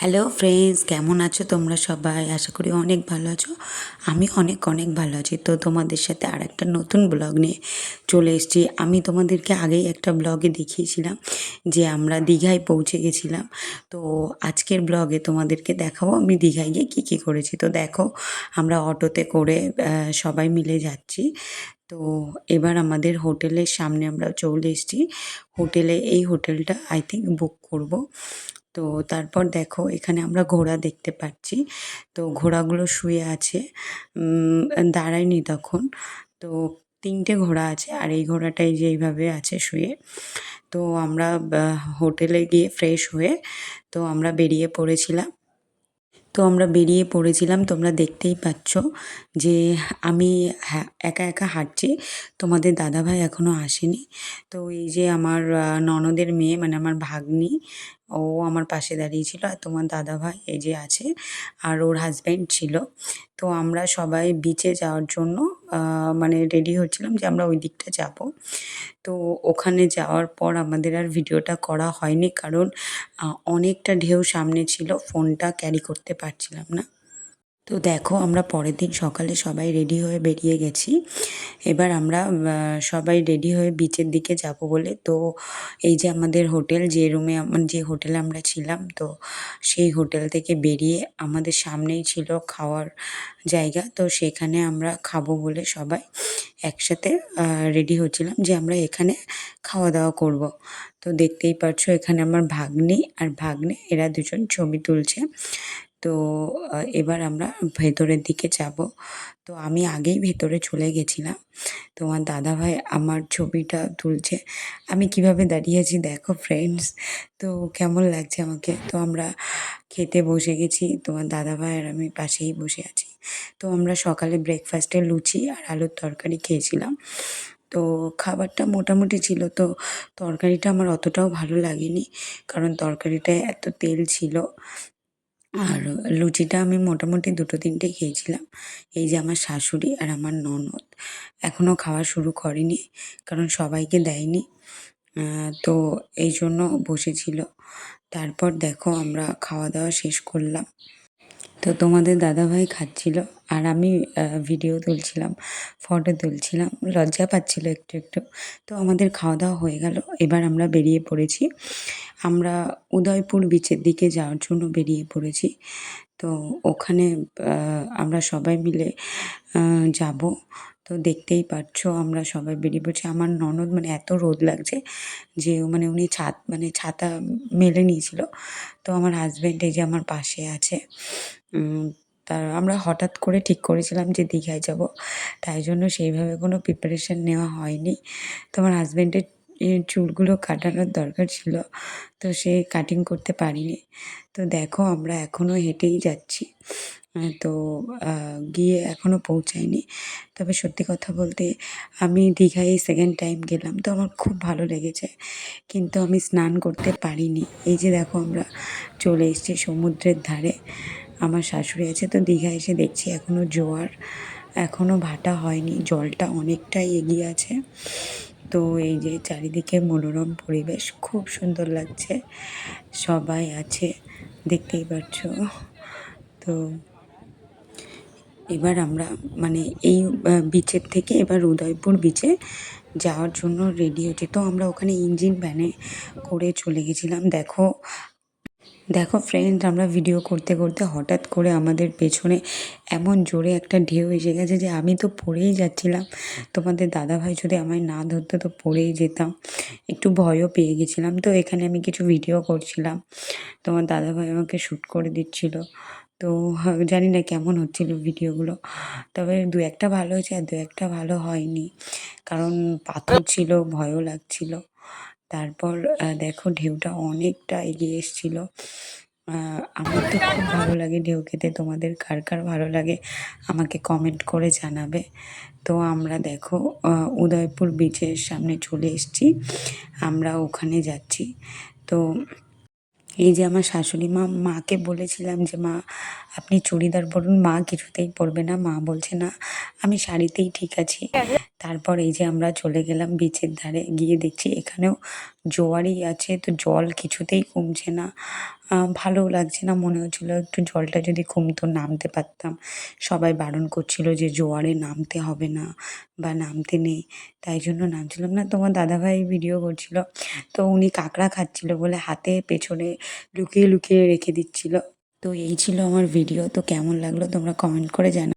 Hello friends কেমন আছো তোমরা সবাই? আশা করি অনেক ভালো আছো। আমি অনেক অনেক ভালো আছি। তো তোমাদের সাথে আর একটা নতুন ব্লগ নিয়ে চলে এসেছি। আমি তোমাদেরকে আগেই একটা ব্লগে দেখিয়েছিলাম যে আমরা দীঘায় পৌঁছে গেছিলাম। তো আজকের ব্লগে তোমাদেরকে দেখাবো আমি দীঘায় গিয়ে কী কী করেছি। তো দেখো, আমরা অটোতে করে সবাই মিলে যাচ্ছি। তো এবার আমাদের হোটেলের সামনে আমরা চলে এসেছি। হোটেলে এই হোটেলটা আই থিঙ্ক বুক করব। তো তারপর দেখো, এখানে আমরা ঘোড়া দেখতে পাচ্ছি। তো ঘোড়াগুলো শুয়ে আছে দাঁড়ায়নি তখন। তো তিনটে ঘোড়া আছে, আর এই ঘোড়াটাই যে এইভাবে আছে শুয়ে। তো আমরা হোটেলে গিয়ে ফ্রেশ হয়ে, তো আমরা বেরিয়ে পড়েছিলাম। তো আমরা বেরিয়ে পড়েছিলাম, তোমরা দেখতেই পাচ্ছ যে আমি হ্যাঁ একা একা হাঁটছি। তোমাদের দাদাভাই এখনও আসেনি। তো এই যে আমার ননদের মেয়ে মানে আমার ভাগ্নি ও আমার পাশে দাঁড়িয়েছিল আর তোমার দাদা ভাই এই যে আছে আর ওর হাজব্যান্ড ছিল। তো আমরা সবাই বিচে যাওয়ার জন্য মানে রেডি হচ্ছিলাম যে আমরা ওই দিকটা যাব। তো ওখানে যাওয়ার পর আমাদের আর ভিডিওটা করা হয়নি কারণ অনেকটা ঢেউ সামনে ছিল ফোনটা ক্যারি করতে পারছিলাম না। তো দেখো, আমরা পরের দিন সকালে সবাই রেডি হয়ে বেরিয়ে গেছি। এবার আমরা সবাই রেডি হয়ে বিচের দিকে যাব বলে। তো এই যে আমাদের হোটেল যে রুমে যে হোটেলে আমরা ছিলাম, তো সেই হোটেল থেকে বেরিয়ে আমাদের সামনেই ছিল খাওয়ার জায়গা। তো সেখানে আমরা খাব বলে সবাই একসাথে রেডি হচ্ছিলাম যে আমরা এখানে খাওয়া দাওয়া করব। তো দেখতেই পাচ্ছ এখানে আমার ভাগ্নি আর ভাগ্নে, এরা দুজন ছবি তুলছে। তো এবার আমরা ভেতরের দিকে যাব। তো আমি আগেই ভেতরে চলে গেছিলাম। তোমার দাদাভাই আমার ছবিটা তুলছে। আমি কীভাবে দাঁড়িয়ে আছি দেখো ফ্রেন্ডস তো কেমন লাগছে আমাকে? তো আমরা খেতে বসে গেছি। তোমার দাদাভাই আর আমি পাশেই বসে আছি। তো আমরা সকালে ব্রেকফাস্টে লুচি আর আলুর তরকারি খেয়েছিলাম। তো খাবারটা মোটামুটি ছিল। তো তরকারিটা আমার অতটাও ভালো লাগেনি। কারণ তরকারিটায় এত তেল ছিল। আর লুচিটা আমি মোটামুটি দুটো তিনটে খেয়েছিলাম। এই যে আমার শাশুড়ি আর আমার ননদ। এখনও খাওয়া শুরু করেনি, কারণ সবাইকে দেয়নি। তো এই জন্য বসেছিল। তারপর দেখো আমরা খাওয়া দাওয়া শেষ করলাম। তো তোমাদের দাদাভাই খাচ্ছিল আর আমি ভিডিও তুলছিলাম ফটো তুলছিলাম, লজ্জা পাচ্ছিল একটু একটু। তো আমাদের খাওয়া দাওয়া হয়ে গেল। এবার আমরা বেরিয়ে পড়েছি। আমরা উদয়পুর বিচের দিকে যাওয়ার জন্য বেরিয়ে পড়েছি। তো ওখানে আমরা সবাই মিলে যাব। তো দেখতেই পাচ্ছ আমরা সবাই বেরিয়ে পড়ছি। আমার ননদ মানে এত রোদ লাগছে যে মানে উনি ছাদ মানে ছাতা মেলে নিয়েছিল। তো আমার হাজব্যান্ড এই যে আমার পাশে আছে তার আমরা হঠাৎ করে ঠিক করেছিলাম যে দীঘায় যাব। তাই জন্য সেইভাবে কোনো প্রিপারেশন নেওয়া হয়নি। তো আমার হাজব্যান্ডের চুলগুলো কাটানোর দরকার ছিল, তো সে কাটিং করতে পারিনি। তো দেখো আমরা এখনও হেঁটেই যাচ্ছি। তো গিয়ে এখনও পৌঁছায়নি। তবে সত্যি কথা বলতে আমি দীঘায় সেকেন্ড টাইম গেলাম, তো আমার খুব ভালো লেগেছে। কিন্তু আমি স্নান করতে পারিনি। এই যে দেখো আমরা চলে এসেছি সমুদ্রের ধারে। আমার শাশুড়ি আছে, তো দীঘা এসে দেখছি এখনও জোয়ার। এখনও ভাটা হয়নি, জলটা অনেকটাই এগিয়ে আছে। তো এই যে চারিদিকে মনোরম পরিবেশ, খুব সুন্দর লাগছে। সবাই আছে, দেখতেই পাচ্ছ তো এবার আমরা মানে এই বিচের থেকে এবার উদয়পুর বিচে যাওয়ার জন্য রেডি হচ্ছে তো আমরা ওখানে ইঞ্জিন ভ্যানে করে চলে গেছিলাম। দেখো দেখো ফ্রেন্ড আমরা ভিডিও করতে করতে হঠাৎ করে আমাদের পেছনে এমন জোরে একটা ঢেউ এসে গেছে যে আমি তো পড়েই যাচ্ছিলাম। তোমাদের দাদাভাই যদি আমায় না ধরতো তো পড়েই যেতাম। একটু ভয়ও পেয়ে গেছিলাম। তো এখানে আমি কিছু ভিডিও করছিলাম। তোমার দাদাভাই আমাকে শ্যুট করে দিচ্ছিল। তো জানি না কেমন হচ্ছিল ভিডিওগুলো তবে দু একটা ভালো হয়েছে আর দু একটা ভালো হয়নি। কারণ পাথর ছিল, ভয়ও লাগছিল। তারপর দেখো ঢেউটা অনেকটা এগিয়ে এসেছিল। আমার তো খুব ভালো লাগে ঢেউ খেতে। তোমাদের কার কার ভালো লাগে আমাকে কমেন্ট করে জানাবে। তো আমরা দেখো উদয়পুর বিচের সামনে চলে এসেছি। আমরা ওখানে যাচ্ছি। তো এই যে আমার শাশুড়ি মা, মাকে বলেছিলাম যে, মা, আপনি চুড়িদার পরুন। মা কিছুতেই পরবে না। মা বলছে, না, আমি শাড়িতেই ঠিক আছি। তারপর এই যে আমরা চলে গেলাম বিচের ধারে, গিয়ে দেখছি এখানেও জোয়ারই আছে। তো জল কিছুতেই কমছে না। ভালোও লাগছে না মনে হচ্ছিল একটু জলটা যদি কমতো নামতে পারতাম। সবাই বারণ করছিল যে জোয়ারে নামতে হবে না বা নামতে নেই। তাই জন্য নামছিলাম না। তোমার দাদাভাই ভিডিও করছিল। তো উনি কাঁকড়া খাচ্ছিল বলে হাতে পেছনে লুকিয়ে লুকিয়ে রেখে দিচ্ছিল। তো এই ছিল আমার ভিডিও তো কেমন লাগল তোমরা কমেন্ট করে জানা